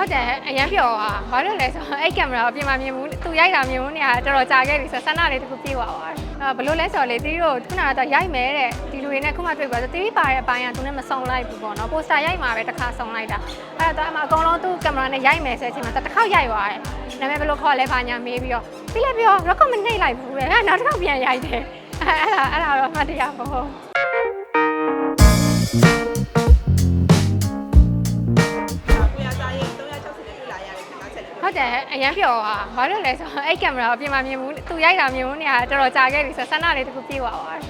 ဟုတ်တယ်အရန်ပြောอ่ะဘာလို့လဲဆိုတော့အဲ့ကင်မရာကိုပြင်မမြင်ဘူးသူရိုက်တာမြင်ဘူးနေရတော်တော်ကြာခဲ့ပြီဆိုတော့ဆန္ဒလေးတစ်ခုပြေးသွားပါတယ်အဲဘလို့လဲဆိုတော့လေတီးတို့ခုနကတော့ရိုက်မယ်တဲ့ဒီလူတွေနဲ့ခုမှတွေ့ပါဆိုတီးပါတဲ့အပိုင်းကသူနဲ့မဆုံလိုက်ဘူးပေါ့နော်ပိုစတာရိုက်မှာပဲတစ်ခါဆုံလိုက်တာအဲ့တော့အမအကုန်လုံးသူ့ကင်မရာနဲ့ရိုက်မယ်ဆိုတဲ့အချိန်မှာတစ်ခေါက်ရိုက်သွားတယ်နာမည်ဘယ်လိုခေါ်လဲဘာညာမေးပြီးတော့ပြီးလည်းပြော record မနှိပ်လိုက်ဘူးတဲ့အဲ့နောက်တစ်ခေါက်ပြန်ရိုက်တယ်အဲ့ဒါအဲ့ဒါတော့မှတ်တရပါဘူးကို တယ်ဟုတ်တယ်အရန်ပြောอ่ะဘာလို့လဲဆိုတော့အဲ့ကင်မရာကိုပြင်မမြင်ဘူးသူရိုက်တာမြင်ဘူးနေရတော်တော်ကြာခဲ့ပြီဆိုတော့ဆန္ဒလေးတစ်ခုပြေးသွားပါတယ်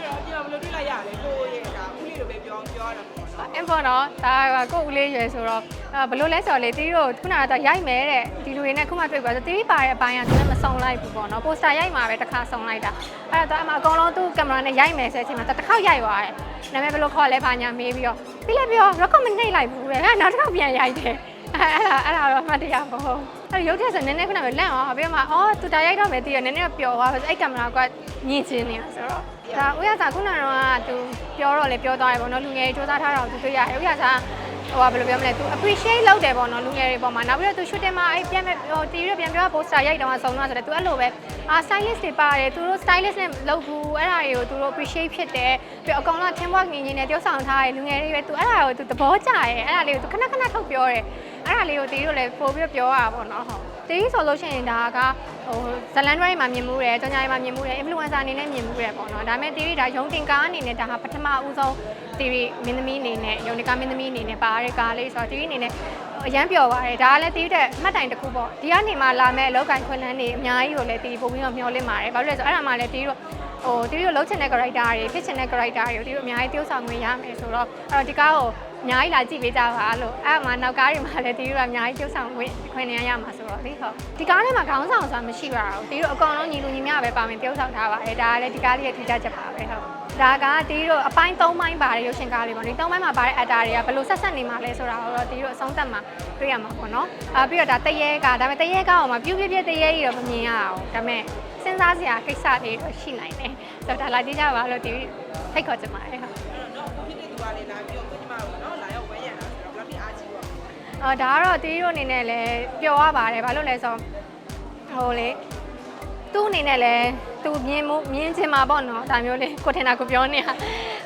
ပြောပြောဘယ်လိုတွေ့လိုက်ရလဲကိုရဲ့ဒါဦးလေးလိုပဲပြောပြောရတာပေါ့နော်အင်ပေါ်တော့ဒါကကိုယ့်ဦးလေးရွယ်ဆိုတော့အဲဘလို့လဲဆိုတော့လေတီးတို့ခုနကတော့ရိုက်မယ်တဲ့ဒီလူတွေနဲ့ခုမှတွေ့ပါဆိုတီးပါတဲ့အပိုင်းကသူနဲ့မဆုံလိုက်ဘူးပေါ့နော်ပိုစတာရိုက်မှာပဲတစ်ခါဆုံလိုက်တာအဲ့တော့အမအကုန်လုံးသူ့ကင်မရာနဲ့ရိုက်မယ်ဆိုတဲ့အချိန်မှာတစ်ခေါက်ရိုက်သွားတယ်နာမည်ဘယ်လိုခေါ်လဲဘာညာမေးပြီးတော့ပြီးလည်းပြော record မနှိပ်လိုက်ဘူးတဲ့အဲ့နောက်တစ်ခေါက်ပြန်ရိုက်တယ် အဲ့ဒါအဲ့ဒါတော့မှတ်တရပါဘူး အဲ့ရုပ်ထက်ဆိုနည်းနည်းခုနကလန့်အောင်ပြီးတော့မှအော်သူတာရိုက်တော့မယ်တီးရနည်းနည်းပျော်သွားပါဆိုအဲ့ကင်မရာကညင်ချင်းနေတာဆိုတော့ဒါဥရစာခုနကတော့သူပြောတော့လေပြောသွားတယ်ပေါ့နော်လူငယ်တွေစူးစမ်းထားတာကိုသူတွေ့ရတယ်ဥရစာ ဟိုကဘယ်လိုပြောမလဲ तू appreciate လုပ်တယ်ပေါ့နော်လူငယ်တွေပေါ်မှာနောက်ပြီးတော့ तू shooting မှာအဲ့ပြန်မဲ့ဟိုတီးရပြန်ပြော poster ရိုက်တော့ဆုံးတော့ဆိုတော့ तू အဲ့လိုပဲအာ stylist တွေပါတယ်သူတို့ stylist နဲ့လုပ်ဘူးအဲ့ဒါတွေကိုသူတို့ appreciate ဖြစ်တယ်ပြီးတော့အကောင်လုံး teamwork ညီညီနဲ့တယောက်ဆောင်ထားတယ်လူငယ်တွေပဲ तू အဲ့ဒါကို तू သဘောကျတယ်အဲ့ဒါလေးကို तू ခဏခဏထုတ်ပြောတယ်အဲ့ဒါလေးကိုတီးတို့လည်းပို့ပြီးပြောရတာပေါ့နော် ာ်ဟုတ်တီးဆိုလို့ရှိရင်ဒါကဟိုဇလန်ဒရိုင်းမှာမြင်မှုတယ်ကြောင်ကြိုင်မှာမြင်မှုတယ် influencer အနေနဲ့မြင်မှုတယ်ပေါ့နော်ဒါပေမဲ့တီးဒါရုံတင်ကားအနေနဲ့ဒါဟာပထမဦးဆုံးတီဗီမင်းသမီးအနေနဲ့ယုံနေကားမင်းသမီးအနေနဲ့ပါရတဲ့ကားလေးဆိုတော့တီဗီအနေနဲ့အရန်ပျော်ပါတယ်ဒါကလည်းတီဗီတဲ့မှတ်တိုင်တစ်ခုပေါ့ဒီကနေမှလာမဲ့အလောက်ကန်ခွန်းလန်းနေအများကြီးကိုလည်းတီဗီပုံပြီးတော့မျှော်လင့်ပါတယ်ဘာလို့လဲဆိုတော့အဲ့ဒါမှလည်းတီဗီတို့ဟိုတီဗီတို့လှုပ်ချင်တဲ့ character တွေဖြစ်ချင်တဲ့ character တွေကိုတီဗီတို့အများကြီးတိုးဆောင်ခွင့်ရမယ်ဆိုတော့အဲ့တော့ဒီကားကို အများကြီးလာကြည့်ပေးကြပါလို့အဲ့မှာနောက်ကားတွေမှာလည်းတီဗီတို့အများကြီးတိုးဆောင်ခွင့်ခွင့်ရရမှာဆိုတော့လေဟုတ်ဒီကားထဲမှာခေါင်းဆောင်ဆိုတာမရှိပါဘူးတီဗီတို့အကောင်လုံးညီလူညီမျှပဲပါမယ်တိုးဆောင်ထားပါတယ်ဒါကလည်းဒီကားလေးရဲ့ထူးခြားချက်ပါပဲဟုတ်ဒါကတီးတို့အပိုင်း၃ပိုင်းပါတယ်ရုပ်ရှင်ကားလေးပေါ့ဒီ၃ပိုင်းမှာပါတဲ့အတာတွေကဘယ်လိုဆက်ဆက်နေမှာလဲဆိုတာကိုတော့တီးတို့အဆုံးသတ်မှာတွေ့ရမှာပေါ့နော်အာပြီးတော့ဒါတရေကဒါပေမဲ့တရေကအောင်မှာပြူးပြပြတရေကြီးတော့မမြင်ရအောင်ဒါပေမဲ့စဉ်းစားစရာကိစ္စတွေတော့ရှိနိုင်တယ်ဆိုတော့ဒါလာကြည့်ကြပါလို့တီးဖိတ်ခေါ်ချင်ပါတယ်ဟုတ်အဲ့တော့ဖြစ်နေသူ ကလည်းလာပြီးတော့ကိုညီမတို့နော်လာရောက်ဝဲရတာဆိုတော့ဘယ်လိုအားကြီးပေါ့အော်ဒါကတော့တီးတို့အနေနဲ့လည်းပျော်ရပါတယ်ဘာလို့လဲဆိုတော့ဟိုလေ သူ့အနေနဲ့လည်းသူမြင်မှုမြင်ချင်မှာပေါ့နော်ဒါမျိုးလေးကိုထင်တာကိုပြောနေတာ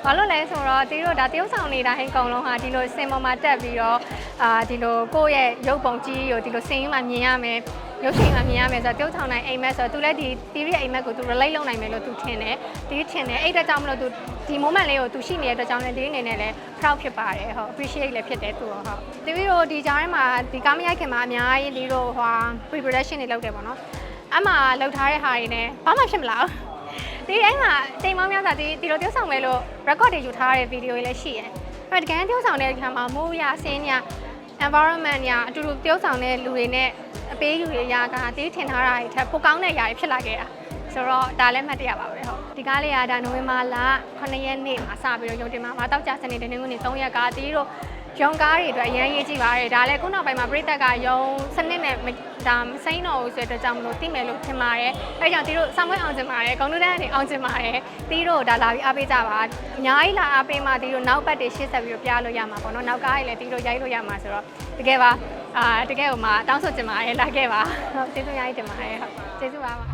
ဘာလို့လဲဆိုတော့တီးတို့ဒါတရုပ်ဆောင်နေတိုင်းအကုန်လုံးဟာဒီလိုစင်ပေါ်မှာတက်ပြီးတော့အာဒီလိုကိုယ့်ရဲ့ရုပ်ပုံကြီးကိုဒီလိုစင်ရင်းမှာမြင်ရမယ်ရုပ်ရှင်မှာမြင်ရမယ်ဆိုတော့တရုပ်ဆောင်နိုင်အိမ်မက်ဆိုတော့သူလည်းဒီ TV ရဲ့အိမ်မက်ကိုသူ relate လုပ်နိုင်မယ်လို့သူထင်တယ်ဒီထင်တယ်အဲ့အတွက်ကြောင့်မလို့သူဒီ moment လေးကိုသူရှိနေတဲ့အတွက်ကြောင့်လည်းဒီအနေနဲ့လည်း proud ဖြစ်ပါတယ်ဟုတ် appreciate လည်းဖြစ်တယ်သူတော့ဟုတ် TV တို့ဒီကြားထဲမှာဒီကားမရိုက်ခင်မှာအများကြီးဒီလိုဟို pre production တွေလုပ်တယ်ပေါ့နော် အမှလောက်ထားတဲ့ဟာတွေနဲ့ဘာမှဖြစ်မလားဒီအဲ့မှာတိမ်မောင်းများစွာဒီဒီလိုတယောက်ဆောင်မယ်လို့ record တွေယူထားတဲ့ video တွေလည်းရှိတယ်အဲ့ဒါတကယ်တယောက်ဆောင်တဲ့အခါမှာမိုးရဆင်းရ environment ညာအတူတူတယောက်ဆောင်တဲ့လူတွေနဲ့အပေးယူရရကတီးထင်ထားတာတွေထက်ပိုကောင်းတဲ့ຢာတွေဖြစ်လာခဲ့တာဆိုတော့ဒါလည်းမှတ်တရပါပဲဟုတ်ဒီကားလေးကဒါနိုဝင်ဘာလ9ရက်နေ့မှာစပြီးတော့ရုံတင်မှာမှာတောက်ကြစနေတနင်္ဂနွေနေ့3ရက်ကတီးတို့ ရုံကားတွေအတွက်အရန်ရေးကြည့်ပါတယ်ဒါလည်းခုနောက်ပိုင်းမှာပြည်သက်ကရုံစနစ်နဲ့မဒါမစိမ့်တော့ဘူးဆိုတဲ့အတွက်ကြောင့်မလို့သိမယ်လို့ထင်ပါတယ်အဲကြောင့်တီးတို့ဆောင်းမွေးအောင်ကျင်ပါတယ်ဂုံတို့တန်းကနေအောင်ကျင်ပါတယ်တီးတို့ဒါလာပြီးအားပေးကြပါအများကြီးလာအားပေးမှတီးတို့နောက်ပတ်တွေရှေ့ဆက်ပြီးတော့ပြလို့ရမှာပေါ့နော်နောက်ကားတွေလည်းတီးတို့ရိုက်လို့ရမှာဆိုတော့တကယ်ပါအာတကယ်ဟိုမှာတောင်းဆိုချင်ပါတယ်လာခဲ့ပါဟုတ်ကျေးဇူးအများကြီးတင်ပါတယ်ဟုတ်ကျေးဇူးပါပါ